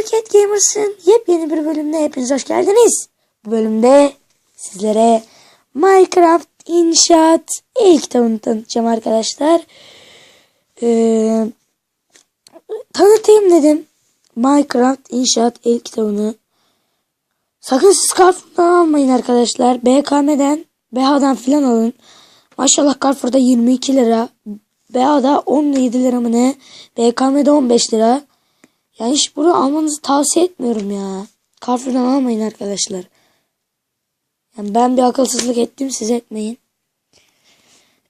Market Gamers'ın yepyeni bir bölümüne hepiniz hoş geldiniz. Bu bölümde sizlere Minecraft İnşaat ilk kitabını tanıtacağım arkadaşlar. Ee, tanıtayım dedim. Minecraft İnşaat ilk kitabını. Sakın siz Carrefour'dan almayın arkadaşlar. BKM'den, BH'dan filan alın. Maşallah Carrefour'da 22 lira. BH'da 17 lira mı ne? BKM'de 15 lira. Yani hiç bunu almanızı tavsiye etmiyorum ya. Carrefour'dan almayın arkadaşlar. Yani ben bir akılsızlık ettim siz etmeyin.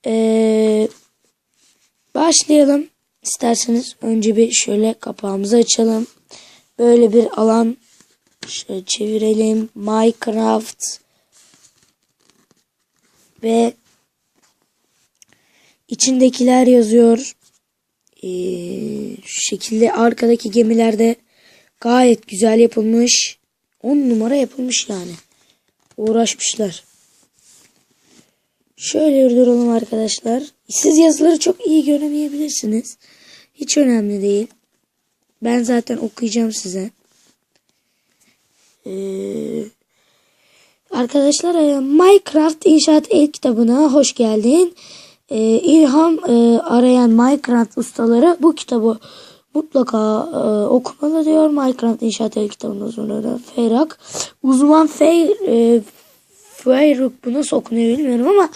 Ee, başlayalım. İsterseniz önce bir şöyle kapağımızı açalım. Böyle bir alan şöyle çevirelim. Minecraft ve içindekiler yazıyor. Ee, şu şekilde arkadaki gemilerde gayet güzel yapılmış. 10 numara yapılmış yani. Uğraşmışlar. Şöyle duralım arkadaşlar. Siz yazıları çok iyi göremeyebilirsiniz. Hiç önemli değil. Ben zaten okuyacağım size. Ee, arkadaşlar e, Minecraft İnşaat El kitabına hoş geldin. Ee, ilham e, arayan Minecraft ustaları bu kitabı mutlaka e, okumalı diyor. Minecraft İnşaat El kitabından sonra da Feyrak. Uzman Fey, e, Feyruk bu nasıl okunuyor bilmiyorum ama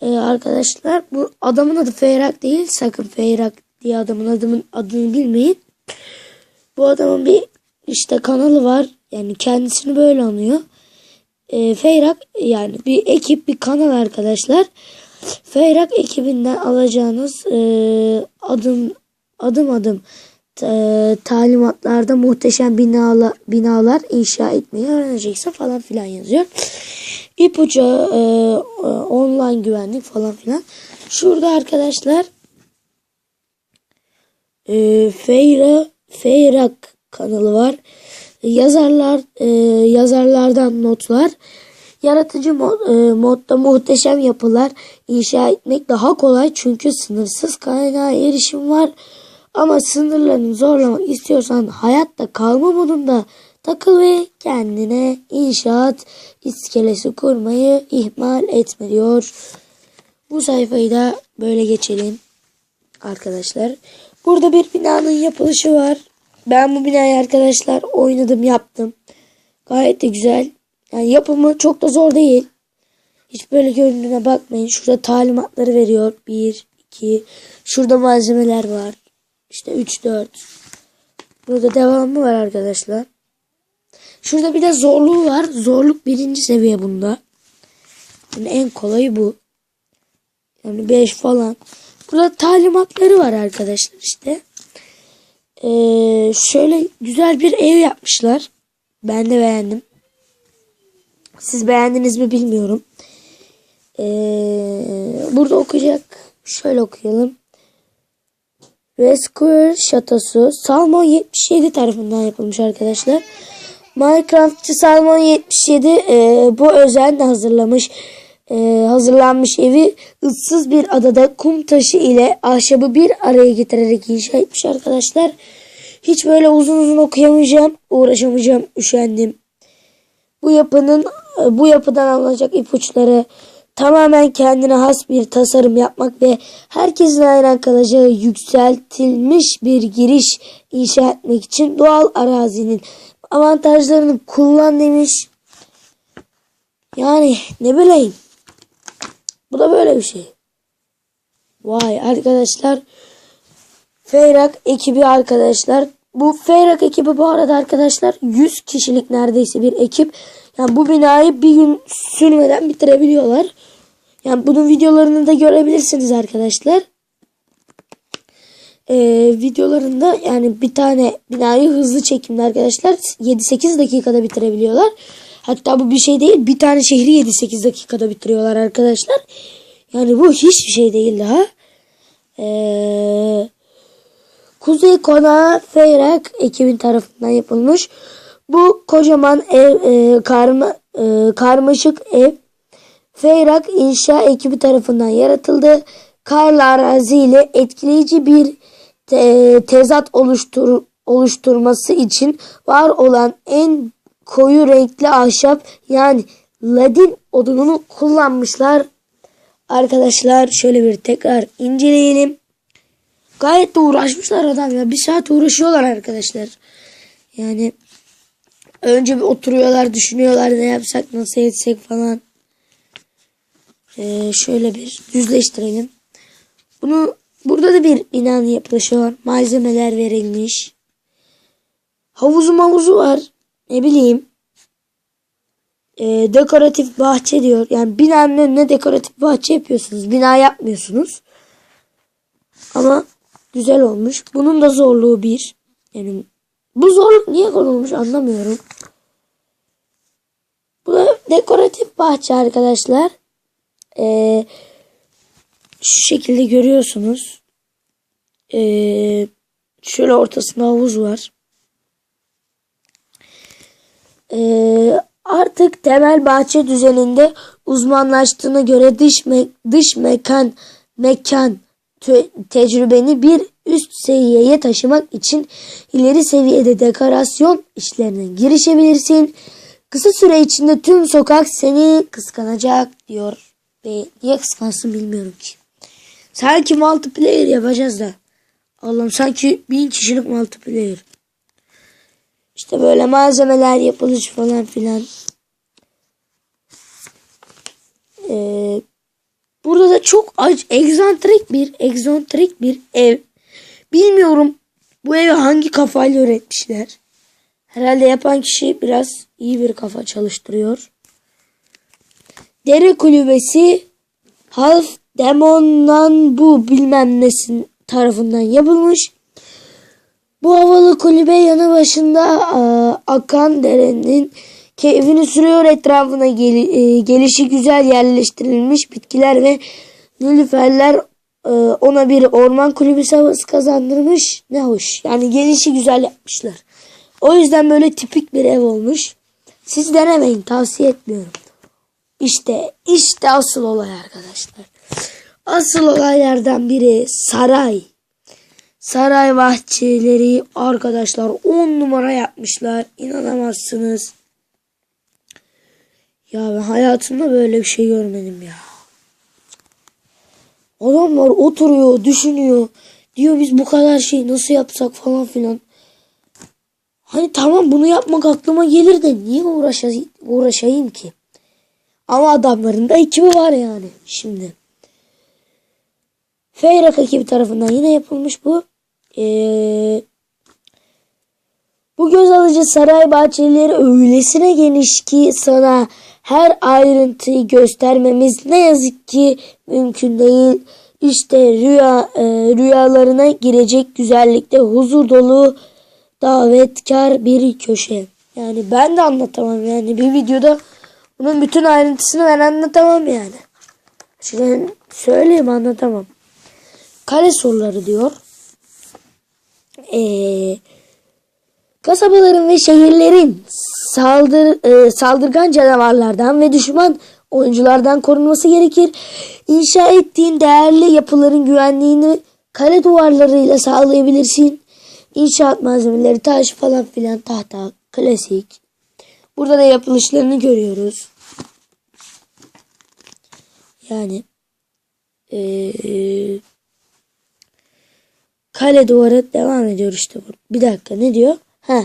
e, arkadaşlar bu adamın adı Feyrak değil. Sakın Feyrak diye adamın adımın adını bilmeyin. Bu adamın bir işte kanalı var. Yani kendisini böyle anıyor. E, Feyrak yani bir ekip bir kanal arkadaşlar. Feyrak ekibinden alacağınız e, adım adım adım e, talimatlarda muhteşem binalar, binalar inşa etmeyi öğreneceksin falan filan yazıyor. İpucu e, e, online güvenlik falan filan. Şurada arkadaşlar e, Feyra Feyrak kanalı var. Yazarlar e, yazarlardan notlar. Yaratıcı mod, e, modda muhteşem yapılar inşa etmek daha kolay çünkü sınırsız kaynağa erişim var. Ama sınırlarını zorlamak istiyorsan hayatta kalma modunda takıl ve kendine inşaat iskelesi kurmayı ihmal etme diyor. Bu sayfayı da böyle geçelim arkadaşlar. Burada bir binanın yapılışı var. Ben bu binayı arkadaşlar oynadım yaptım. Gayet de güzel. Yani yapımı çok da zor değil. Hiç böyle göründüğüne bakmayın. Şurada talimatları veriyor. 1, 2. Şurada malzemeler var. İşte 3, 4. Burada devamı var arkadaşlar. Şurada bir de zorluğu var. Zorluk birinci seviye bunda. Yani en kolayı bu. Yani 5 falan. Burada talimatları var arkadaşlar işte. Ee, şöyle güzel bir ev yapmışlar. Ben de beğendim. Siz beğendiniz mi bilmiyorum. Ee, burada okuyacak. Şöyle okuyalım. Rescue şatosu Salmon 77 tarafından yapılmış arkadaşlar. Minecraftçı Salmon 77 e, bu özenle hazırlamış e, hazırlanmış evi ıssız bir adada kum taşı ile ahşabı bir araya getirerek inşa etmiş arkadaşlar. Hiç böyle uzun uzun okuyamayacağım, uğraşamayacağım, üşendim. Bu yapının bu yapıdan alınacak ipuçları tamamen kendine has bir tasarım yapmak ve herkesin hayran kalacağı yükseltilmiş bir giriş inşa etmek için doğal arazinin avantajlarını kullan demiş. Yani ne bileyim. Bu da böyle bir şey. Vay arkadaşlar. Feyrak ekibi arkadaşlar. Bu Feyrak ekibi bu arada arkadaşlar 100 kişilik neredeyse bir ekip. Yani bu binayı bir gün sürmeden bitirebiliyorlar. Yani bunun videolarını da görebilirsiniz arkadaşlar. Ee, videolarında yani bir tane binayı hızlı çekimde arkadaşlar 7-8 dakikada bitirebiliyorlar. Hatta bu bir şey değil. Bir tane şehri 7-8 dakikada bitiriyorlar arkadaşlar. Yani bu hiçbir şey değil daha. Ee, Kuzey Konağı Feyrak ekibin tarafından yapılmış. Bu kocaman ev e, karma, e, karmaşık ev Feyrak inşa ekibi tarafından yaratıldı. Karlı arazi ile etkileyici bir te, tezat oluştur, oluşturması için var olan en koyu renkli ahşap yani ladin odununu kullanmışlar. Arkadaşlar şöyle bir tekrar inceleyelim. Gayet de uğraşmışlar adam ya. Bir saat uğraşıyorlar arkadaşlar. Yani önce bir oturuyorlar düşünüyorlar ne yapsak nasıl etsek falan. Ee, şöyle bir düzleştirelim. Bunu burada da bir binanın yapılışı var. Malzemeler verilmiş. Havuzu mavuzu var. Ne bileyim. Ee, dekoratif bahçe diyor. Yani binanın önüne dekoratif bahçe yapıyorsunuz. Bina yapmıyorsunuz. Ama güzel olmuş. Bunun da zorluğu bir. Yani bu zorluk niye konulmuş anlamıyorum. Bu dekoratif bahçe arkadaşlar. Ee, şu şekilde görüyorsunuz. Ee, şöyle ortasında havuz var. Ee, artık temel bahçe düzeninde uzmanlaştığına göre dış me- dış mekan mekan tecrübeni bir üst seviyeye taşımak için ileri seviyede dekorasyon işlerine girişebilirsin. Kısa süre içinde tüm sokak seni kıskanacak diyor. Ve niye kıskansın bilmiyorum ki. Sanki multiplayer yapacağız da. Allah'ım sanki bin kişilik multiplayer. İşte böyle malzemeler yapılış falan filan. Ee, burada da çok ac egzantrik bir egzantrik bir ev. Bilmiyorum bu evi hangi kafayla üretmişler. Herhalde yapan kişi biraz iyi bir kafa çalıştırıyor. Dere kulübesi Half Demon'dan bu bilmem nesin tarafından yapılmış. Bu havalı kulübe yanı başında aa, akan derenin keyfini sürüyor etrafına gel- e, gelişi güzel yerleştirilmiş bitkiler ve nilüferler e, ona bir orman kulübesi havası kazandırmış. Ne hoş. Yani gelişi güzel yapmışlar. O yüzden böyle tipik bir ev olmuş. Siz denemeyin tavsiye etmiyorum. İşte işte asıl olay arkadaşlar. Asıl olaylardan biri saray. Saray bahçeleri arkadaşlar 10 numara yapmışlar. İnanamazsınız. Ya ben hayatımda böyle bir şey görmedim ya. Adamlar oturuyor, düşünüyor. Diyor biz bu kadar şeyi nasıl yapsak falan filan. Hani tamam bunu yapmak aklıma gelir de niye uğraşayım, uğraşayım ki? Ama adamların da ekibi var yani şimdi. Feyrak ekibi tarafından yine yapılmış bu. Ee, bu göz alıcı saray bahçeleri öylesine geniş ki sana her ayrıntıyı göstermemiz ne yazık ki mümkün değil. İşte rüya e, rüyalarına girecek güzellikte huzur dolu davetkar bir köşe. Yani ben de anlatamam yani bir videoda bunun bütün ayrıntısını ben anlatamam yani. Şimdi söyleyeyim anlatamam. Kale soruları diyor. Ee, kasabaların ve şehirlerin saldır, e, saldırgan canavarlardan ve düşman oyunculardan korunması gerekir. İnşa ettiğin değerli yapıların güvenliğini kale duvarlarıyla sağlayabilirsin. İnşaat malzemeleri, taş falan filan, tahta, klasik. Burada da yapılışlarını görüyoruz. Yani eee kale duvarı devam ediyor işte. Bir dakika ne diyor? Ha.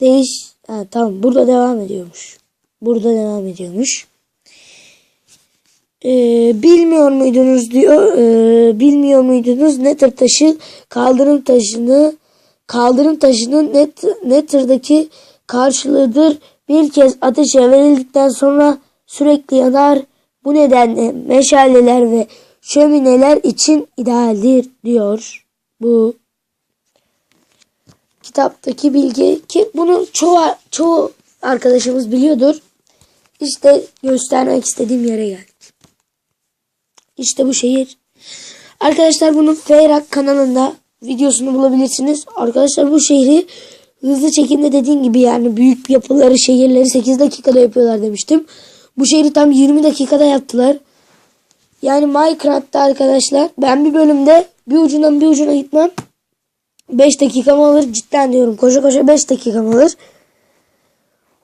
Değiş. Ha, tamam burada devam ediyormuş. Burada devam ediyormuş. Ee, bilmiyor muydunuz diyor. Ee, bilmiyor muydunuz Nether taşı kaldırım taşını kaldırım taşının net, Nether'daki karşılığıdır. Bir kez ateşe verildikten sonra sürekli yanar. Bu nedenle meşaleler ve şömineler için idealdir diyor bu kitaptaki bilgi ki bunu çoğu çoğu arkadaşımız biliyordur. İşte göstermek istediğim yere geldik. İşte bu şehir. Arkadaşlar bunun Feyrak kanalında videosunu bulabilirsiniz. Arkadaşlar bu şehri hızlı çekimde dediğim gibi yani büyük yapıları şehirleri 8 dakikada yapıyorlar demiştim. Bu şehri tam 20 dakikada yaptılar. Yani Minecraft'ta arkadaşlar ben bir bölümde bir ucundan bir ucuna gitmem 5 dakikamı alır. Cidden diyorum. Koşa koşa 5 dakikamı alır.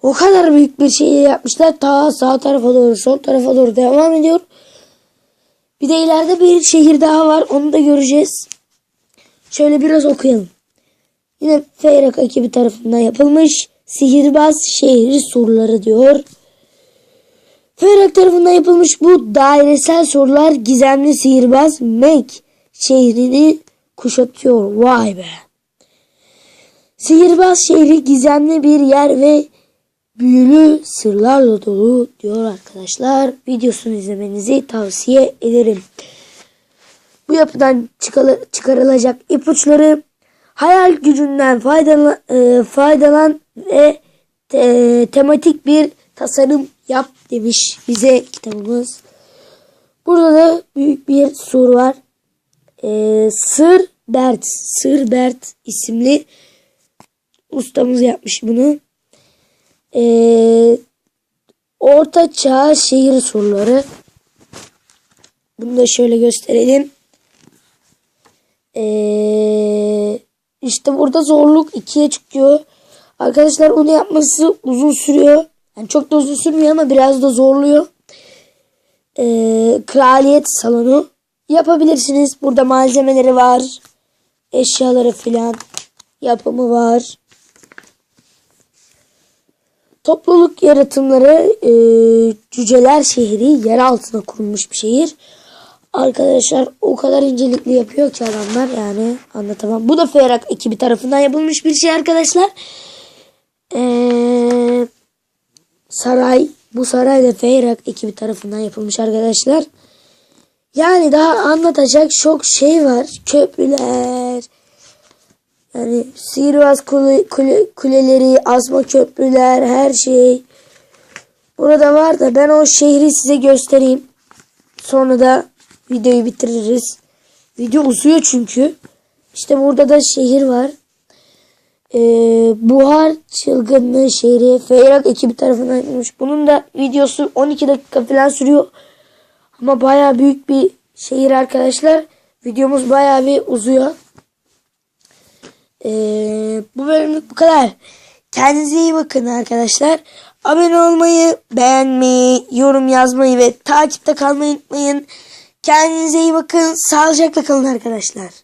O kadar büyük bir şey yapmışlar. Ta sağ tarafa doğru, sol tarafa doğru devam ediyor. Bir de ileride bir şehir daha var. Onu da göreceğiz. Şöyle biraz okuyalım. Yine Feyrak ekibi tarafından yapılmış sihirbaz şehri surları diyor. Feyrak tarafından yapılmış bu dairesel surlar gizemli sihirbaz Mek şehrini kuşatıyor. Vay be. Sihirbaz şehri gizemli bir yer ve büyülü sırlarla dolu diyor arkadaşlar. Videosunu izlemenizi tavsiye ederim. Bu yapıdan çıkarılacak ipuçları hayal gücünden e, faydalan ve te- tematik bir tasarım yap demiş bize kitabımız. Burada da büyük bir sur var. E, Sır Bert, Sır Bert isimli ustamız yapmış bunu. E, Orta Çağ şehir surları. Bunu da şöyle gösterelim. Ee, işte burada zorluk ikiye çıkıyor. Arkadaşlar onu yapması uzun sürüyor. Yani çok da uzun sürmüyor ama biraz da zorluyor. Ee, kraliyet salonu yapabilirsiniz. Burada malzemeleri var. Eşyaları filan yapımı var. Topluluk yaratımları e, cüceler şehri yer altına kurulmuş bir şehir. Arkadaşlar o kadar incelikli yapıyor ki adamlar yani anlatamam. Bu da Feyrak ekibi tarafından yapılmış bir şey arkadaşlar. Ee, saray bu saray da Feyrak ekibi tarafından yapılmış arkadaşlar. Yani daha anlatacak çok şey var. Köprüler. Yani sihirbaz kule, kule, kuleleri, asma köprüler, her şey. Burada var da ben o şehri size göstereyim. Sonra da videoyu bitiririz. Video uzuyor çünkü. İşte burada da şehir var. Ee, Buhar çılgınlığı şehri Feyrak ekibi tarafından yapılmış. Bunun da videosu 12 dakika falan sürüyor. Ama baya büyük bir şehir arkadaşlar. Videomuz baya bir uzuyor. Ee, bu bölümlük bu kadar. Kendinize iyi bakın arkadaşlar. Abone olmayı, beğenmeyi, yorum yazmayı ve takipte kalmayı unutmayın. Kendinize iyi bakın. Sağlıcakla kalın arkadaşlar.